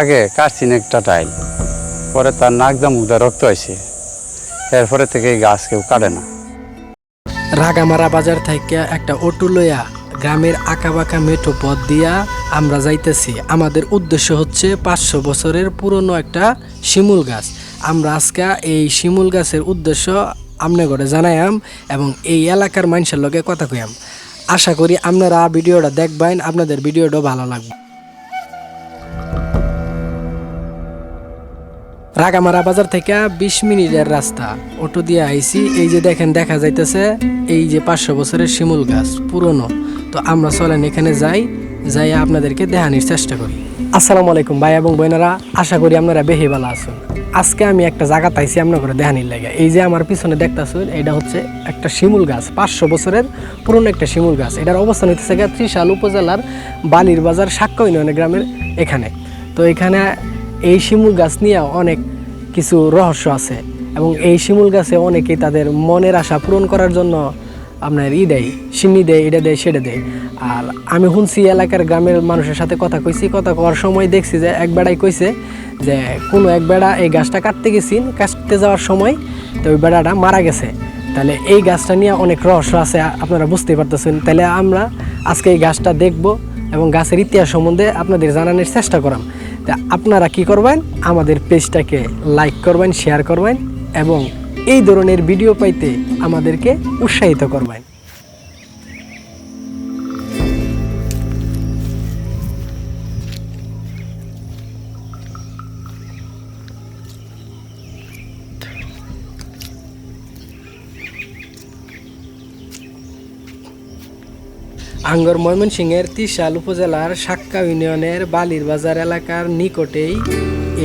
আগে কাটছিন একটা টাইল, পরে তার নাক দা রক্ত হয়েছে এরপরে থেকে এই গাছ কেউ কাটে না। রাগামারা বাজার থেকে একটা অটো লইয়া গ্রামের আঁকাবাঁকা মেঠো পথ দিয়া আমরা যাইতেছি। আমাদের উদ্দেশ্য হচ্ছে পাঁচশো বছরের পুরনো একটা শিমুল গাছ। আমরা আজকে এই শিমুল গাছের উদ্দেশ্য আমনে করে জানাইয়াম এবং এই এলাকার মানুষের লগে কথা কইয়াম। আশা করি আপনারা ভিডিওটা দেখবেন, আপনাদের ভিডিওটা ভালো লাগবে। রাগামারা বাজার থেকে বিশ মিনিটের রাস্তা। অটো দিয়ে আইছি, এই যে দেখেন, দেখা যাইতেছে এই যে পাঁচশো বছরের শিমুল গাছ, পুরনো। তো আমরা চলেন এখানে যাই যাই আপনাদেরকে দেখানির চেষ্টা করি। আসসালামু আলাইকুম ভাই এবং বোনেরা, আশা করি আপনারা বেহি ভালো আছেন। আজকে আমি একটা জায়গা পাইছি আপনার করে দেহানির লাগে। এই যে আমার পিছনে দেখতেছেন, এটা হচ্ছে একটা শিমুল গাছ, পাঁচশো বছরের পুরনো একটা শিমুল গাছ। এটার অবস্থান হইতেছে ত্রিশাল উপজেলার বালির বাজার সাক্ষ্য ইউনিয়ন গ্রামের এখানে। তো এখানে এই শিমুল গাছ নিয়ে অনেক কিছু রহস্য আছে এবং এই শিমুল গাছে অনেকেই তাদের মনের আশা পূরণ করার জন্য আপনার ই দেয়, সিন্নি দেয়, এটা দেয়, সেটা দেয়। আর আমি শুনছি এলাকার গ্রামের মানুষের সাথে কথা কইছি, কথা কওয়ার সময় দেখছি যে এক বেড়াই কইছে যে কোনো এক বেড়া এই গাছটা কাটতে গেছিন কাটতে যাওয়ার সময় তো ওই বেড়াটা মারা গেছে। তাহলে এই গাছটা নিয়ে অনেক রহস্য আছে, আপনারা বুঝতেই পারতেছেন। তাহলে আমরা আজকে এই গাছটা দেখব এবং গাছের ইতিহাস সম্বন্ধে আপনাদের জানানোর চেষ্টা করাম। তা আপনারা কি করবেন? আমাদের পেজটাকে লাইক করবেন শেয়ার করবেন এবং এই ধরনের ভিডিও পাইতে আমাদেরকে উৎসাহিত করবেন। আঙ্গর ময়মনসিংহের তিশাল উপজেলার সাক্কা ইউনিয়নের বালির বাজার এলাকার নিকটেই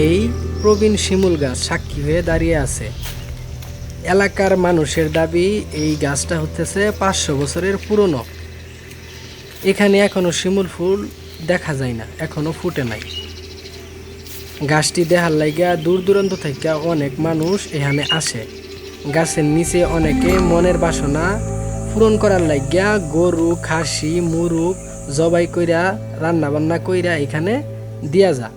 এই প্রবীণ শিমুল গাছ সাক্ষী হয়ে দাঁড়িয়ে আছে। এলাকার মানুষের দাবি, এই গাছটা হতেছে পাঁচশো বছরের পুরনো। এখানে এখনও শিমুল ফুল দেখা যায় না, এখনও ফুটে নাই। গাছটি দেখার লাইগা দূর দূরান্ত থেকে অনেক মানুষ এখানে আসে। গাছের নিচে অনেকে মনের বাসনা পূরণ করার লাগিয়া গরু, খাসি মুরুগ জবাই কইরা রান্না বান্না কইরা এখানে দিয়া যা।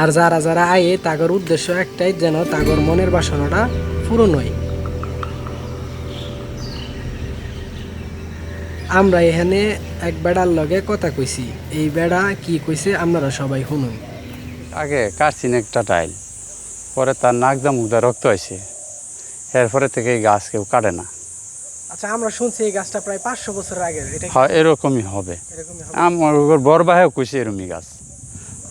আর যারা যারা আয়ে, তাগর উদ্দেশ্য একটাই যেন তাগর মনের বাসনাটা পূরণ হয়। আমরা এখানে এক বেড়ার লগে কথা কইছি। এই বেড়া কি কইছে, আপনারা সবাই শুনুন। আগে কাটছিন একটা টাইল? পরে তার নাক দা মুখ দা রক্ত হয়েছে এরপরে থেকে এই গাছ কেউ কাটে না। আচ্ছা আমরা শুনছি এই গাছটা প্রায় পাঁচশো বছর আগে হ্যাঁ এরকমই হবে? আমার বড় ভাইও কইছে এরমি গাছ।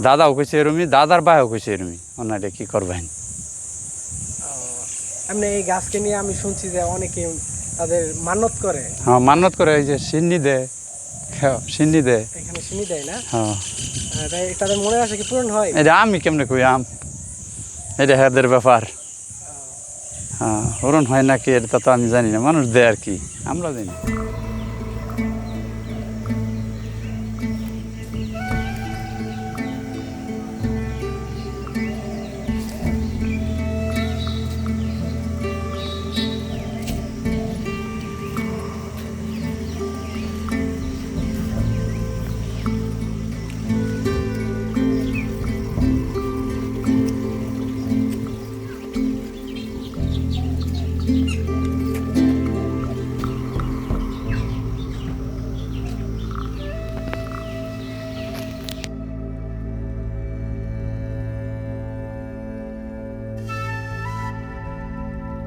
দাদাও কইছে এরমি দাদার ভাইও কইছে এরমি ওনারে কি করবেন? এমনি এই গাছকে নিয়ে আমি শুনছি যে অনেকে তাদের মান্নত করে। হ্যাঁ মান্নত করে এই যে সিন্নি দে হ্যাঁ, সিন্নি দে এখানে শুনি দেয় না? হ্যাঁ। তাদের মনে আসে কি পূরণ হয়? এটা আমি কেমনে কই আম এটা হেদের ব্যাপার। হ্যাঁ হরণ হয় নাকি এটা তো আমি জানি না। মানুষ দেয় আর কি আমরা জানি।